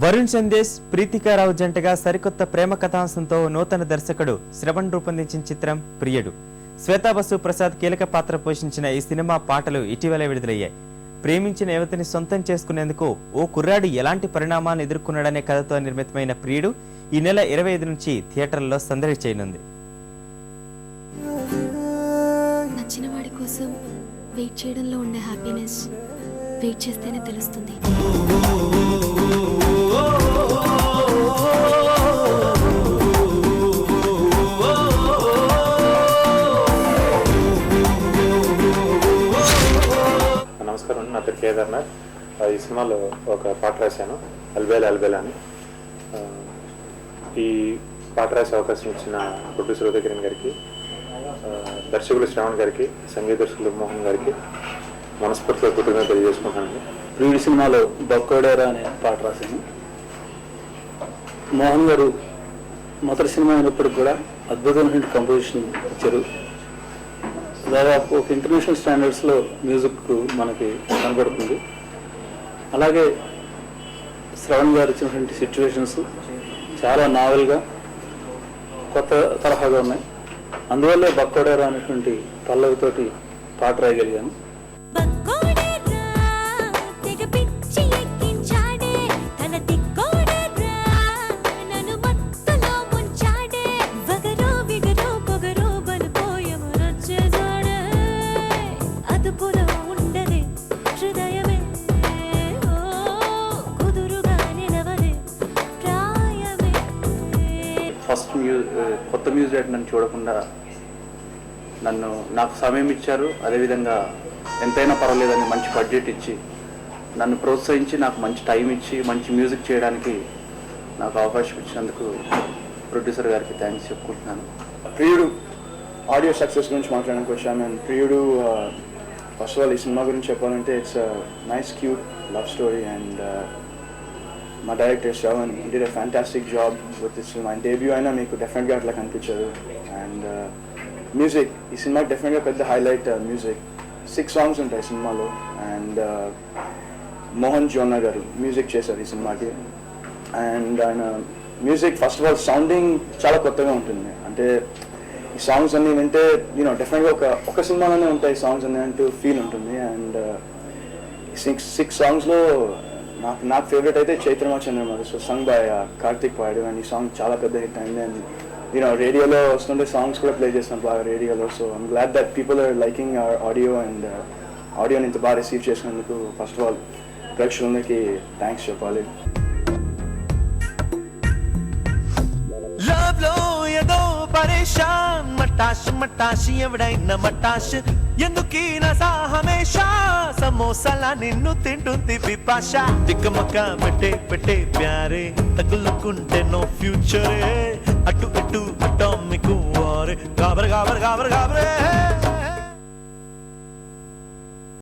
వరుణ్ సందేశ్ ప్రీతికారావు జంటగా సరికొత్త ప్రేమ కథాంశంతో నూతన దర్శకుడు శ్రవణ్ రూపొందించిన చిత్రం ప్రియుడు. శ్వేతా బసు ప్రసాద్ కీలక పాత్ర పోషించిన ఈ సినిమా పాటలు ఇటీవల విడుదలయ్యాయి. ప్రేమించిన యువతిని సొంతం చేసుకునేందుకు ఓ కుర్రాడు ఎలాంటి పరిణామాలను ఎదుర్కొన్నాడనే కథతో నిర్మితమైన ప్రియుడు ఈ నెల ఇరవై ఐదు నుంచి థియేటర్లో సందడి చేయనుంది. కోసం వెయిట్ చేయడంలో ఉండే హ్యాపీనెస్ వెయిట్ చేస్తేనే తెలుస్తుంది. నమస్కారం నా పేరు కేదార్నాథ్. ఆ, ఈ సినిమాలో ఒక పాట రాశాను. అల్బేల అల్బేల అని. ఈ పాట రాసే అవకాశం ఇచ్చిన ప్రొడ్యూసర్ ఉదయకిరణ్ గారికి దర్శకుడు దర్శకులు శ్రవణ్ గారికి సంగీత దర్శకులు మోహన్ గారికి మనస్ఫూర్తిగా కృతజ్ఞత తెలియజేసుకుంటానండి ప్రియుడి సినిమాలో బొక్కోడేరా అనే పాట రాశాను. మోహన్ గారు మొదటి సినిమా అయినప్పటికి కూడా అద్భుతమైన కంపోజిషన్ ఇచ్చారు. దాదాపు ఒక ఇంటర్నేషనల్ స్టాండర్డ్స్లో మ్యూజిక్ మనకి కనబడుతుంది. అలాగే శ్రవణ్ గారు ఇచ్చినటువంటి సిచ్యువేషన్స్ చాలా నావెల్గా కొత్త తరహాగా ఉన్నాయి. అందువల్లే బక్కోడేరా అనేటువంటి పల్లవితోటి పాట రాయగలిగాను. ఫస్ట్ మ్యూ కొత్త మ్యూజిక్ నన్ను చూడకుండా నన్ను నాకు సమయం ఇచ్చారు. అదేవిధంగా ఎంతైనా పర్వాలేదని మంచి బడ్జెట్ ఇచ్చి నన్ను ప్రోత్సహించి నాకు మంచి టైం ఇచ్చి మంచి మ్యూజిక్ చేయడానికి నాకు అవకాశం ఇచ్చినందుకు ప్రొడ్యూసర్ గారికి థ్యాంక్స్ చెప్పుకుంటున్నాను. ప్రియుడు ఆడియో సక్సెస్ గురించి మాట్లాడడానికి వచ్చాను. అండ్ ప్రియుడు ఫస్ట్ ఆఫ్ ఆల్ ఈ సినిమా గురించి చెప్పాలంటే it's nice cute love story and మా director Shravan did a fantastic job with this cinema and debut అయినా మీకు డెఫినెట్గా అట్లా కనిపించదు. అండ్ మ్యూజిక్ uh, ఈ సినిమాకి డెఫినెట్గా పెద్ద హైలైట్ మ్యూజిక్ సిక్స్ సాంగ్స్ ఉంటాయి సినిమాలో అండ్ మోహన్ జోన్న గారు మ్యూజిక్ చేశారు ఈ సినిమాకి అండ్ ఆయన music first of all sounding చాలా కొత్తగా ఉంటుంది. అంటే ఈ సాంగ్స్ అన్నీ వింటే యూనో డెఫినెట్గా ఒక ఒక సినిమాలోనే ఉంటాయి సాంగ్స్ అన్నీ అంటూ ఫీల్ ఉంటుంది. అండ్ సిక్స్ సిక్స్ సాంగ్స్లో నాకు నాకు ఫేవరెట్ అయితే చైత్రమా చంద్రమాధ సో సంగ్ బై కార్తిక్ పాడు అండ్ ఈ సాంగ్ చాలా పెద్ద హిట్ అయింది అండ్ యూనో రేడియోలో వస్తుంటే సాంగ్స్ కూడా ప్లే చేస్తున్నాం బాగా రేడియోలో so I'm glad that people are liking our audio and ఆడియోని ఇంత బాగా రిసీవ్ చేసినందుకు ఫస్ట్ ఆఫ్ ఆల్ ప్రేక్షకులకి థ్యాంక్స్ చెప్పాలి లవ్లో ఏదో పరేషాన్ మటాష్ మటాష్ ఎవడైనా మటాష్. ఎందుకీన నసా హమేషా సమోసాల నిన్ను తింటుంది పిపాష దిక్కమక్క పెట్టే పెట్టే ప్యారే. తగులుకుంటే నో ఫ్యూచరే. అటు ఇటు అటామిక్ వారే. గాబర్ గాబర్ గాబర్ గాబరే.